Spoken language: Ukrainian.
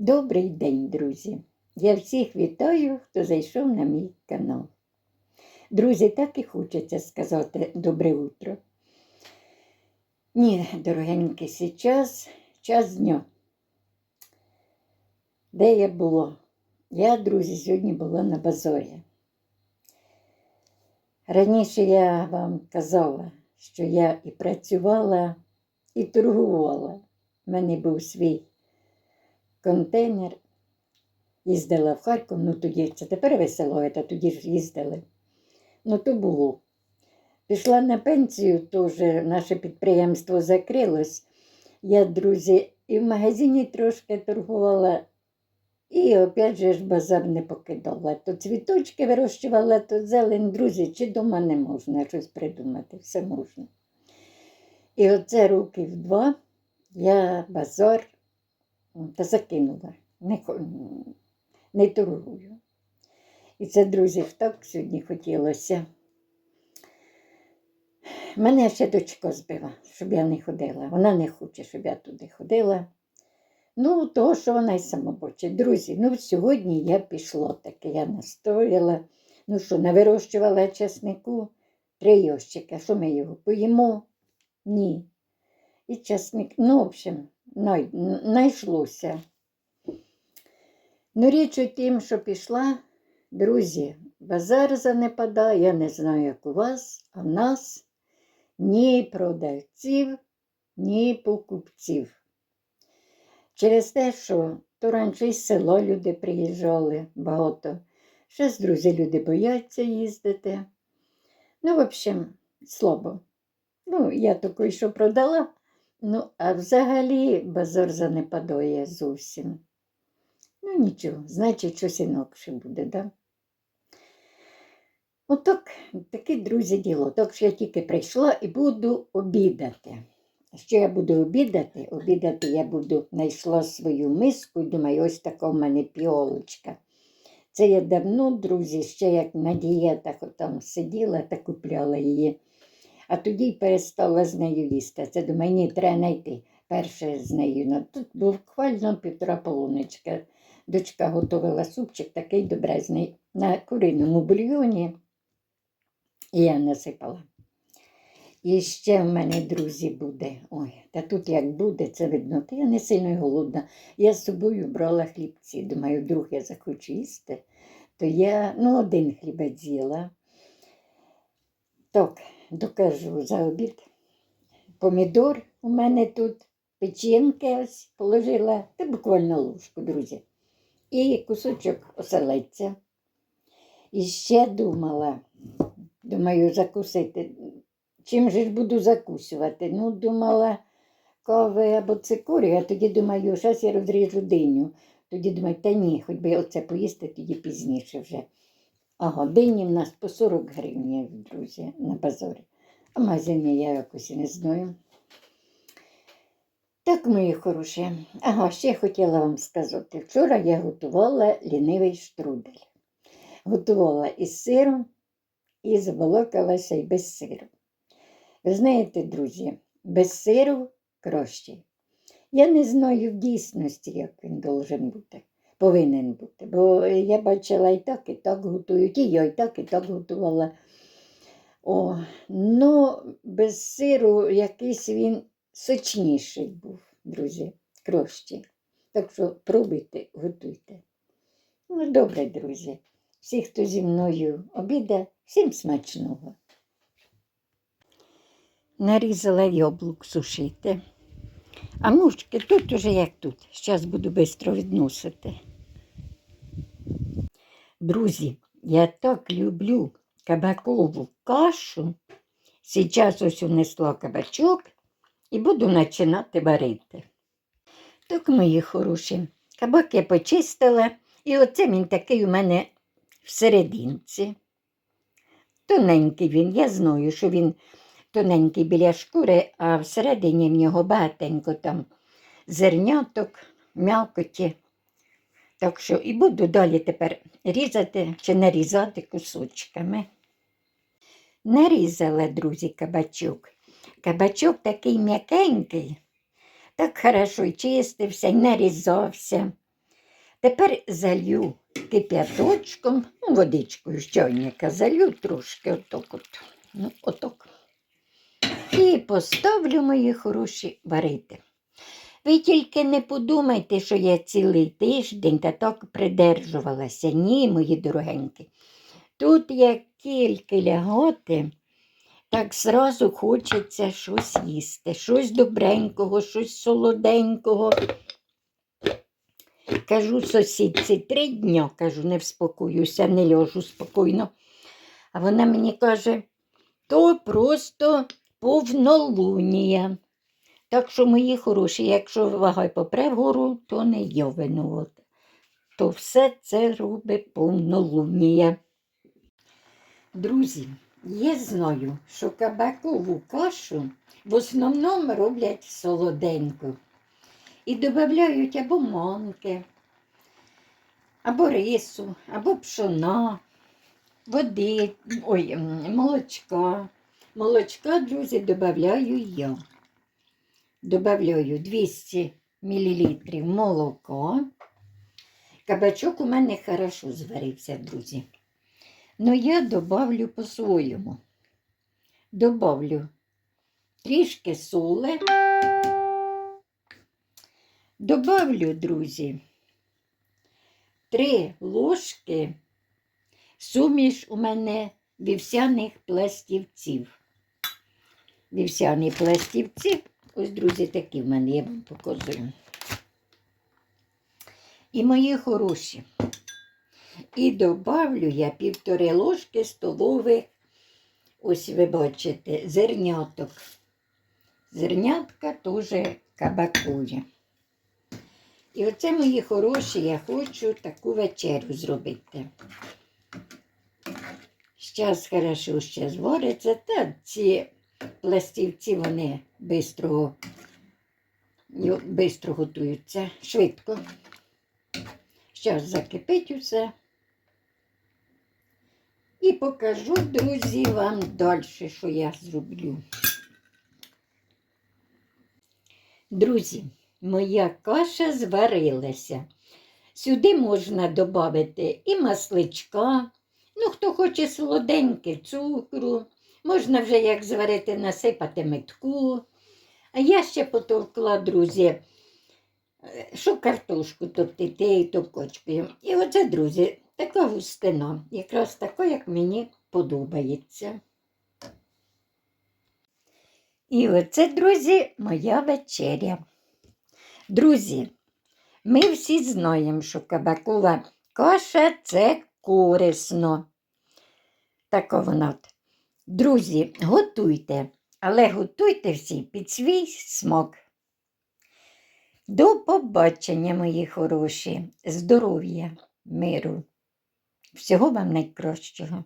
Добрий день, друзі! Я всіх вітаю, хто зайшов на мій канал. Друзі, так і хочеться сказати добре утро. Ні, дорогенькі, сейчас час дня. Де я була? Я, друзі, сьогодні була на базорі. Раніше я вам казала, що я і працювала, і торгувала. У мене був свій контейнер. Їздила в Харків, ну тоді це тепер весело, та тоді ж їздили. Ну, то було. Пішла на пенсію, теж наше підприємство закрилось. Я, друзі, і в магазині трошки торгувала, і опять же ж базар не покидала. То цвіточки вирощувала, то зелень, друзі, чи дома не можна щось придумати, все можна. І оце років два я базар та закинула. Не, не торгую. І це, друзі, так сьогодні хотілося. Мене ще дочка збила, щоб я не ходила. Вона не хоче, щоб я туди ходила. Ну, того, що вона й сама хоче. Друзі, ну сьогодні я пішла таке, я настояла. Ну що, навирощувала часнику три йощика. Що ми його поїмо? Ні. І часник, ну, в общем, знайшлося. Ну, річ у тім, що пішла, друзі, базар занепадає, я не знаю, як у вас, а в нас ні продавців, ні покупців. Через те, що то раніше із села люди приїжджали багато. Щось, друзі, люди бояться їздити. Ну, в общем, слабо. Ну, я такий, що продала. Ну, а взагалі базар занепадає зовсім. Ну, нічого, значить, щось інакше буде, да? Отак, таке, друзі, діло. Так що я тільки прийшла і буду обідати. Що я буду обідати? Обідати я буду знайшла свою миску, і думаю, ось така в мене піолочка. Це я давно, друзі, ще як на дієтах там сиділа та купляла її. А тоді й перестала з нею їсти. Це до мені треба знайти перше з нею. Ну, тут буквально півтора полуничка. Дочка готувала супчик такий добрезний на куриному бульйоні. І я насипала. І ще в мене, друзі, буде. Ой, та тут як буде, це видно. Та я не сильно голодна. Я з собою брала хлібці. Думаю, вдруг я захочу їсти, то я ну, один хлібець з'їла. Так, докажу за обід. Помідор у мене тут, печінки ось положила, та буквально ложку, друзі. І кусочок оселедця. І ще думала, думаю, закусити. Чим же ж буду закусувати? Ну, думала, кави або цикорі, а тоді думаю, зараз я розріжу диню. Тоді думаю, та ні, хоч би оце поїсти, тоді пізніше вже. Ага, дині в нас по 40 гривень, друзі, на базарі. А магазині я якось і не знаю. Так, мої хороші. Ага, ще хотіла вам сказати. Вчора я готувала лінивий штрудель. Готувала із сиром і забалокалася і без сиру. Ви знаєте, друзі, без сиру краще. Я не знаю в дійсності, як він должен бути, повинен бути. Бо я бачила і так, і так готують, і я і так, і так готувала. О, ну, без сиру якийсь він сочніший був, друзі, кращий. Так що пробуйте, готуйте. Ну, добре, друзі. Всі, хто зі мною обіда, всім смачного. Нарізала яблук сушити. А мушки тут уже як тут. Зараз буду швидко відносити. Друзі, я так люблю кабакову кашу. Зараз ось унесла кабачок і буду починати варити. Так, мої хороші, кабак я почистила, і оце він такий у мене всерединці. Тоненький він, я знаю, що він тоненький біля шкури, а всередині в нього багатенько там зерняток, м'якоті. Так що і буду далі тепер різати чи нарізати кусочками. Нарізала, друзі, кабачок. Кабачок такий м'якенький, так хорошо і чистився, і нарізався. Тепер залью кип'яточком, ну, водичкою з чайника залью трошки отак от. Ну, отак. І поставлю мої хороші варити. Ви тільки не подумайте, що я цілий тиждень та так придержувалася. Ні, мої дорогенькі. Тут як тільки лягати, так зразу хочеться щось їсти, щось добренького, щось солоденького. Кажу сусідці, три дня, кажу, не вспокоюся, не ляжу спокійно. А вона мені каже, то просто повнолунія. Так що, мої хороші, якщо вага попре вгору, то не я винувата. То все це робить повнолунія. Друзі, я знаю, що кабакову кашу в основному роблять солоденьку. І додають або манки, або рису, або пшона, води, ой, молочка. Молочка, друзі, додаю я. Добавляю 200 мл молока. Кабачок у мене хорошо зварився, друзі. Ну, я добавлю по-своєму. Добавлю трішки соли. Добавлю, друзі, три ложки суміш у мене вівсяних пластівців. Вівсяні пластівці, ось, друзі, такі в мене, я вам показую. І мої хороші. І добавлю я півтори ложки столових, ось ви бачите, зерняток. Зернятка теж кабакує. І оце, мої хороші, я хочу таку вечерю зробити. Щас хорошо ще звариться, та ці пластівці вони бистро, бистро готуються, швидко. Щас закипить усе. І покажу, друзі, вам далі, що я зроблю. Друзі, моя каша зварилася. Сюди можна додати і масличка, ну, хто хоче солоденьке, цукру. Можна вже, як зварити, насипати метку. А я ще потовкла, друзі, е, що картошку топтити топкочкою. І оце, друзі, така густина, якраз така, як мені подобається. І оце, друзі, моя вечеря. Друзі, ми всі знаємо, що кабакова каша це корисно. Така вона. Друзі, готуйте, але готуйте всі під свій смак. До побачення, мої хороші, здоров'я, миру. Всього вам найкращого.